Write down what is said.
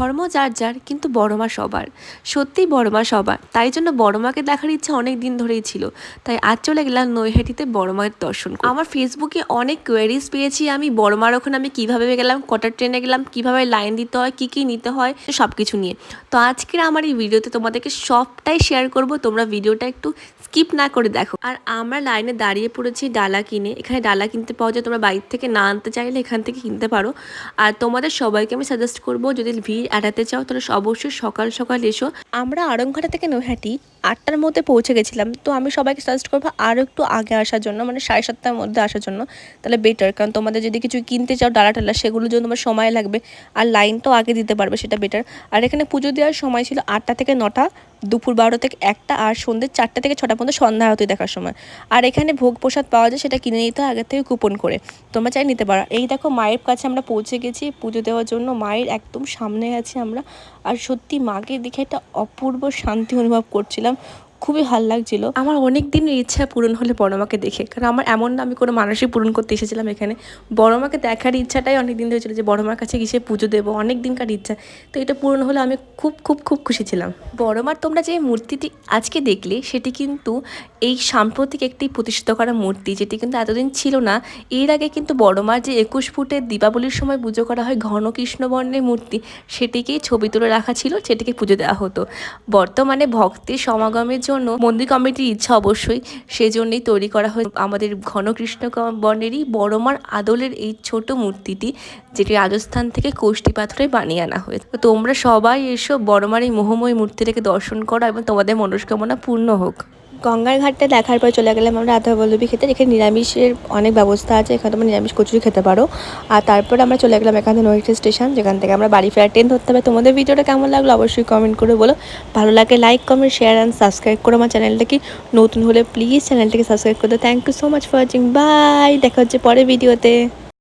ধর্ম যার যার, কিন্তু বড় মা সবার। সত্যিই বড় মা সবার। তাই জন্য বড় মাকে দেখার ইচ্ছা অনেক দিন ধরেই ছিল। তাই আজ চলে গেলাম নৈহাটিতে বড় মায়ের দর্শন আমার ফেসবুকে অনেক কোয়ারিজ পেয়েছি আমি, বড় মার ওখানে আমি কীভাবে গেলাম কটার ট্রেনে গেলাম, কীভাবে লাইন দিতে হয়, কী কী নিতে হয় সব কিছু নিয়ে। তো আজকের আমার এই ভিডিওতে তোমাদেরকে সবটাই শেয়ার করব, তোমরা ভিডিওটা একটু স্কিপ না করে দেখো। আর আমরা লাইনে দাঁড়িয়ে পড়েছি ডালা কিনে। এখানে ডালা কিনতে পাওয়া যায়, তোমরা বাইরে থেকে না আনতে চাইলে এখান থেকে কিনতে পারো। আর তোমাদের সবাইকে আমি সাজেস্ট করব, যদি ভিড় এড়াতে চাও, তাহলে অবশ্যই সকাল সকাল এসো। আমরা আড়ংঘাটা থেকে নৈহাটি আটটার মধ্যে পৌঁছে গেছিলাম, তো আমি সবাইকে সাজেস্ট করব আরও একটু আগে আসার জন্য মানে সাড়ে সাতটার মধ্যে আসার জন্য, তাহলে বেটার কারণ তোমাদের যদি কিছু কিনতে চাও, ডালা টালা সেগুলোর জন্য তোমার সময় লাগবে, আর লাইনটাও আগে দিতে পারবে, সেটা বেটার আর এখানে পুজো দেওয়ার সময় ছিল আটটা থেকে নটা দুপুর বারোটা থেকে একটা আর সন্ধ্যে চারটা থেকে ছটা পর্যন্ত সন্ধ্যা আরতি দেখার সময়। আর এখানে ভোগ প্রসাদ পাওয়া যায়, সেটা কিনে নিতে আগের থেকে কুপন করে। তোমরা চাই নিতে পারো। এই দেখো, মায়ের কাছে আমরা পৌঁছে গেছি পুজো দেওয়ার জন্য। মায়ের একদম সামনে আছি আমরা। আর সত্যি মাকে দেখে একটা অপূর্ব শান্তি অনুভব করছিলাম। খুবই ভালো লাগছিল। আমার অনেক দিনের ইচ্ছা পূরণ হলে বড় মাকে দেখে কারণ আমার এমন না আমি কোনো মানুষই পূরণ করতে এসেছিলাম এখানে। বড় মাকে দেখার ইচ্ছাটাই অনেক দিন ধরে ছিল যে বড় মার কাছে গিয়ে পুজো দেবো অনেক দিনকার ইচ্ছা। তো এটা পূরণ হলে আমি খুব খুব খুব খুশি ছিলাম। বড় মার তোমরা যে মূর্তিটি আজকে দেখলে সেটি কিন্তু এই সাম্প্রতিক একটি প্রতিষ্ঠিত করা মূর্তি যেটি কিন্তু এতদিন ছিল না। এর আগে কিন্তু বড় মার যে একুশ ফুটের দীপাবলির সময় পুজো করা হয় ঘন কৃষ্ণবর্ণের মূর্তি সেটিকেই ছবি তুলে রাখা ছিল সেটিকে পুজো দেওয়া হতো। বর্তমানে ভক্তের সমাগমের জন্য মন্দির কমিটির ইচ্ছা অবশ্যই। সেজন্যই তৈরি করা হয় আমাদের ঘন কৃষ্ণ বর্ণেরই বড়মার আদলের এই ছোট মূর্তিটি, যেটি রাজস্থান থেকে কোষ্টি পাথরে বানিয়ে আনা হয়েছে। তো তোমরা সবাই এসো বড়মার এই মোহময় মূর্তিটাকে দর্শন করো এবং তোমাদের মনস্কামনা পূর্ণ হোক। গঙ্গার ঘাটটা দেখার পর চলে গেলাম আমরা রাধা বল্লভী খেতে এখানে নিরামিষের অনেক ব্যবস্থা আছে, এখানে তোমরা নিরামিষ কচুরি খেতে পারো। আর তারপর আমরা চলে গেলাম এখান থেকে স্টেশন, যেখান থেকে আমরা বাড়ি ফেরার ট্রেন ধরতে হবে। তোমাদের ভিডিওটা কেমন লাগল অবশ্যই কমেন্ট করে বলো। ভালো লাগে like comment share and subscribe করো। আমার চ্যানেলটাকে নতুন হলে প্লিজ চ্যানেলটাকে সাবস্ক্রাইব করে thank you so much for watching bye দেখা হচ্ছে পরে ভিডিওতে